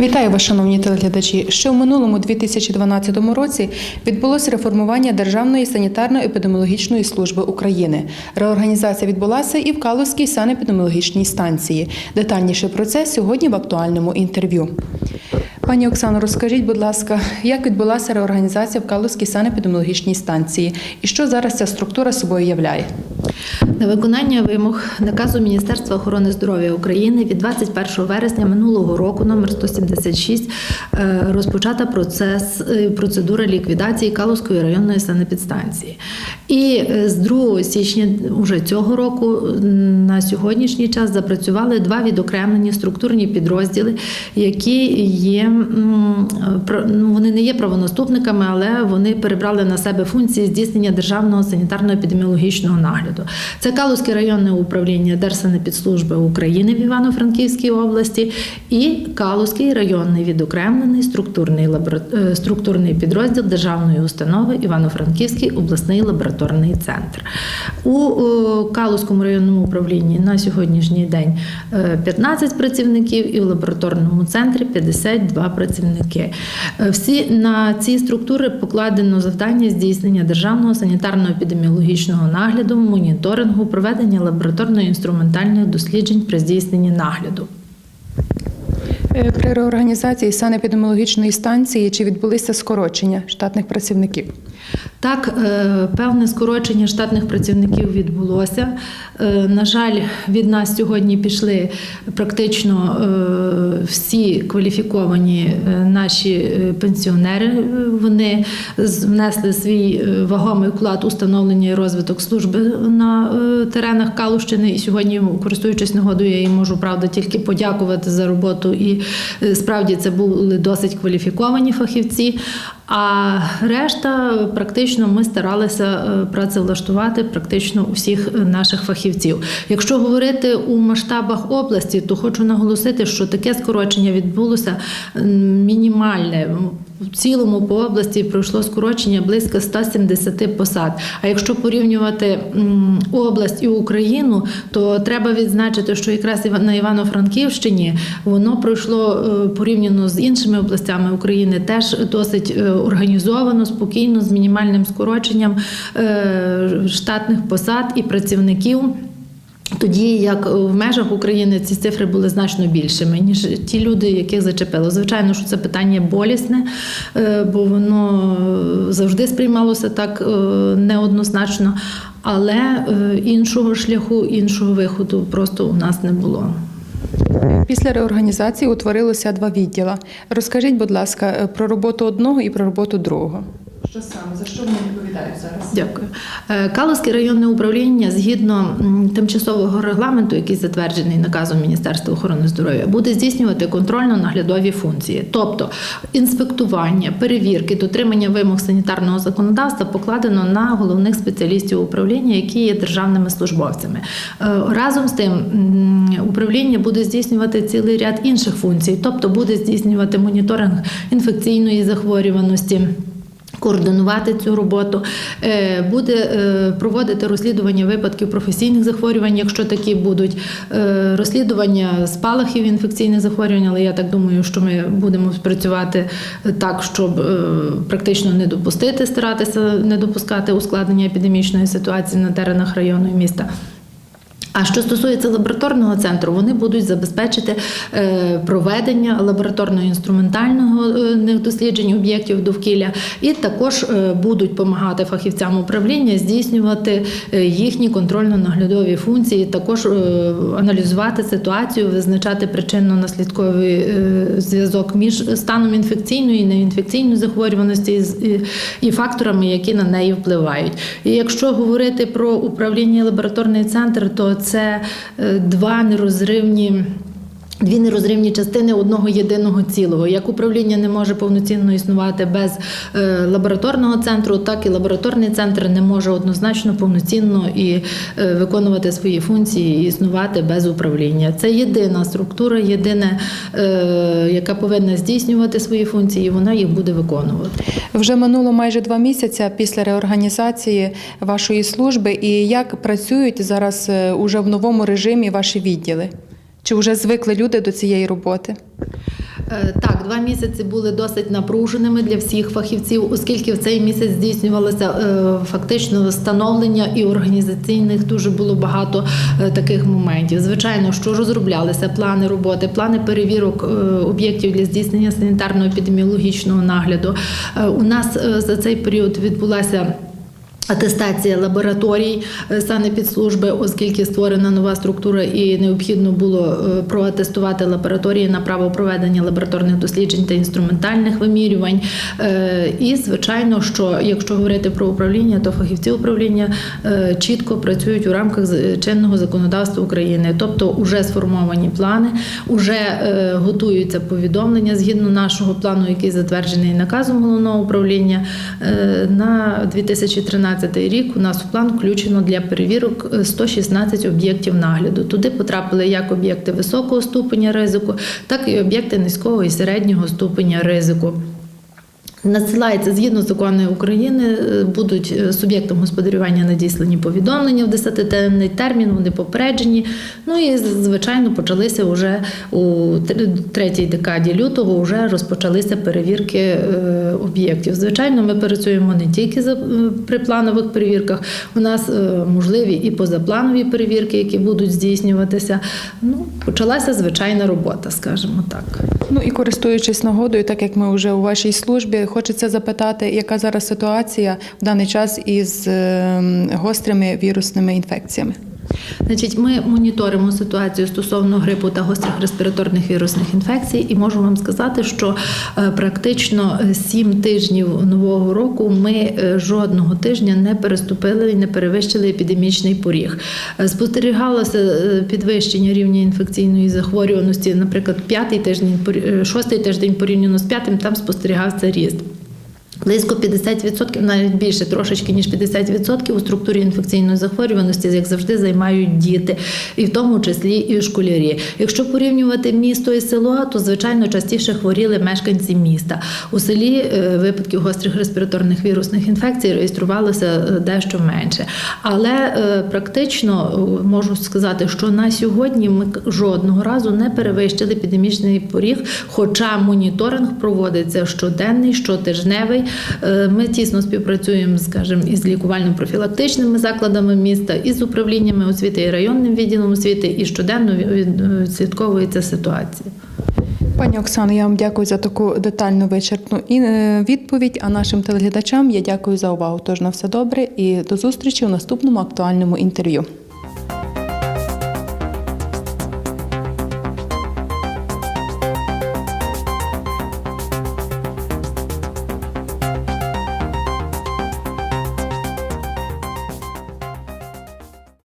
Вітаю вас, шановні телеглядачі. Ще в минулому 2012 році відбулося реформування Державної санітарно-епідеміологічної служби України. Реорганізація відбулася і в Калузькій санепідеміологічній станції. Детальніше про це сьогодні в актуальному інтерв'ю. Пані Оксано, розкажіть, будь ласка, як відбулася реорганізація в Калузькій санепідеміологічній станції і що зараз ця структура собою являє? На виконання вимог наказу Міністерства охорони здоров'я України від 21 вересня минулого року, номер 176, е, розпочата процес е, процедура ліквідації Калузької районної санепідстанції. І е, з 2 січня уже цього року на сьогоднішній час запрацювали два відокремлені структурні підрозділи, які є ну, вони не є правонаступниками, але вони перебрали на себе функції здійснення державного санітарно-епідеміологічного нагляду. Це Калузьке районне управління Держсанепідслужби України в Івано-Франківській області і Калузький районний відокремлений структурний лабора- е, структурний підрозділ державної установи Івано-Франківський обласний лабораторний центр. У Калузькому районному управлінні на сьогоднішній день е, 15 працівників і в лабораторному центрі 52 працівники. Е, Всі на ці структури покладено завдання здійснення державного санітарно-епідеміологічного нагляду, моніторингу, проведення лабораторно-інструментальних досліджень при здійсненні нагляду. Е, При реорганізації санепідеміологічної станції чи відбулися скорочення штатних працівників? Так, е, певне скорочення штатних працівників відбулося. Е, На жаль, від нас сьогодні пішли практично е, всі кваліфіковані наші пенсіонери. Вони внесли свій вагомий вклад у встановлення і розвиток служби на теренах Калущини. І сьогодні, користуючись нагодою, я їм можу правда тільки подякувати за роботу. І справді це були досить кваліфіковані фахівці. А решта практично ми старалися е, працевлаштувати практично усіх наших фахівців. Якщо говорити у масштабах області, то хочу наголосити, що таке скорочення відбулося мінімальне. В цілому по області пройшло скорочення близько 170 посад. А якщо порівнювати область і Україну, то треба відзначити, що якраз на Івано-Франківщині воно пройшло е, порівняно з іншими областями України теж досить е, організовано, спокійно, з мінімальним скороченням е, штатних посад і працівників. Тоді як в межах України ці цифри були значно більшими, ніж ті люди, яких зачепило. Звичайно, що це питання болісне, е, бо воно завжди сприймалося так е, неоднозначно, але е, іншого шляху, іншого виходу просто у нас не було. Після реорганізації утворилося два відділа. Розкажіть, будь ласка, про роботу одного і про роботу другого. Що саме за що вони відповідають зараз? Дякую. Е, Калузьке районне управління згідно тимчасового регламенту, який затверджений наказом Міністерства охорони здоров'я, буде здійснювати контрольно-наглядові функції, тобто інспектування, перевірки, дотримання вимог санітарного законодавства покладено на головних спеціалістів управління, які є державними службовцями. Е, Разом з тим управління буде здійснювати цілий ряд інших функцій, тобто буде здійснювати моніторинг інфекційної захворюваності. Координувати цю роботу, Е, буде е, проводити розслідування випадків професійних захворювань, якщо такі будуть, е, розслідування спалахів інфекційних захворювань, але я так думаю, що ми будемо працювати так, щоб практично не допустити, старатися не допускати ускладнення епідемічної ситуації на теренах району і міста. А що стосується лабораторного центру, вони будуть забезпечити е, проведення лабораторно-інструментального е, досліджень об'єктів довкілля, і також е, будуть допомагати фахівцям управління здійснювати їхні контрольно-наглядові функції, також аналізувати ситуацію, визначати причинно-наслідковий зв'язок між станом інфекційної і неінфекційної захворюваності і факторами, які на неї впливають. І якщо говорити про управління лабораторний центр, то це е, два нерозривні. Дві нерозривні частини одного єдиного цілого. Як управління не може повноцінно існувати без е, лабораторного центру, так і лабораторний центр не може однозначно повноцінно і е, виконувати свої функції і існувати без управління. Це єдина структура, єдина, е, яка повинна здійснювати свої функції, і вона їх буде виконувати. Вже минуло майже два місяці після реорганізації вашої служби. І як працюють зараз уже в новому режимі ваші відділи? Чи вже звикли люди до цієї роботи? Е, Так, два місяці були досить напруженими для всіх фахівців, оскільки в цей місяць здійснювалося е, фактично встановлення і організаційних дуже було багато е, таких моментів. Звичайно, що розроблялися плани роботи, плани перевірок об'єктів для здійснення санітарно-епідеміологічного нагляду. У нас за цей період відбулася. Атестація лабораторій е, санепідслужби, оскільки створена нова структура і необхідно було е, проатестувати лабораторії на право проведення лабораторних досліджень та інструментальних вимірювань. Е, І звичайно, що якщо говорити про управління, то фахівці управління чітко працюють у рамках чинного законодавства України, тобто вже сформовані плани, вже готуються повідомлення згідно нашого плану, який затверджений наказом головного управління. На 2013 рік у нас в план включено для перевірок е, 116 об'єктів нагляду. Туди потрапили як об'єкти високого ступеня ризику, так і об'єкти низького і середнього ступеня ризику. Надсилається згідно закону України, е, будуть е, суб'єктам господарювання надіслані повідомлення в 10-денний термін, вони попереджені. Ну і звичайно почалися вже у третій декаді лютого. Вже розпочалися перевірки е, об'єктів. Звичайно, ми працюємо не тільки за при планових перевірках. У нас можливі і позапланові перевірки, які будуть здійснюватися. Ну почалася звичайна робота, скажімо так. Ну і користуючись нагодою, так як ми вже у вашій службі, хочеться запитати, яка зараз ситуація в даний час із е, гострими вірусними інфекціями. Значить, ми моніторимо ситуацію стосовно грипу та гострих респіраторних вірусних інфекцій, і можу вам сказати, що е, практично е, сім тижнів нового року ми е, жодного тижня не переступили і не перевищили епідемічний поріг. Спостерігалося підвищення рівня інфекційної захворюваності, наприклад, п'ятий тиждень, шостий тиждень порівняно з п'ятим, там спостерігався ріст. Близько 50%, навіть більше трошечки ніж 50% у структурі інфекційної захворюваності, як завжди, займають діти, і в тому числі і школярі. Якщо порівнювати місто і село, то звичайно частіше хворіли мешканці міста. У селі е, випадків гострих респіраторних вірусних інфекцій реєструвалося е, дещо менше. Але е, практично можу сказати, що на сьогодні ми жодного разу не перевищили епідемічний поріг, хоча моніторинг проводиться щоденний, щотижневий. Е, Ми тісно співпрацюємо, скажімо, із лікувально-профілактичними закладами міста, із управліннями освіти і районним відділом освіти, і щоденно від- відслідковується ситуація. Пані Оксано, я вам дякую за таку детальну вичерпну е, відповідь. А нашим телеглядачам я дякую за увагу. Тож на все добре і до зустрічі у наступному актуальному інтерв'ю.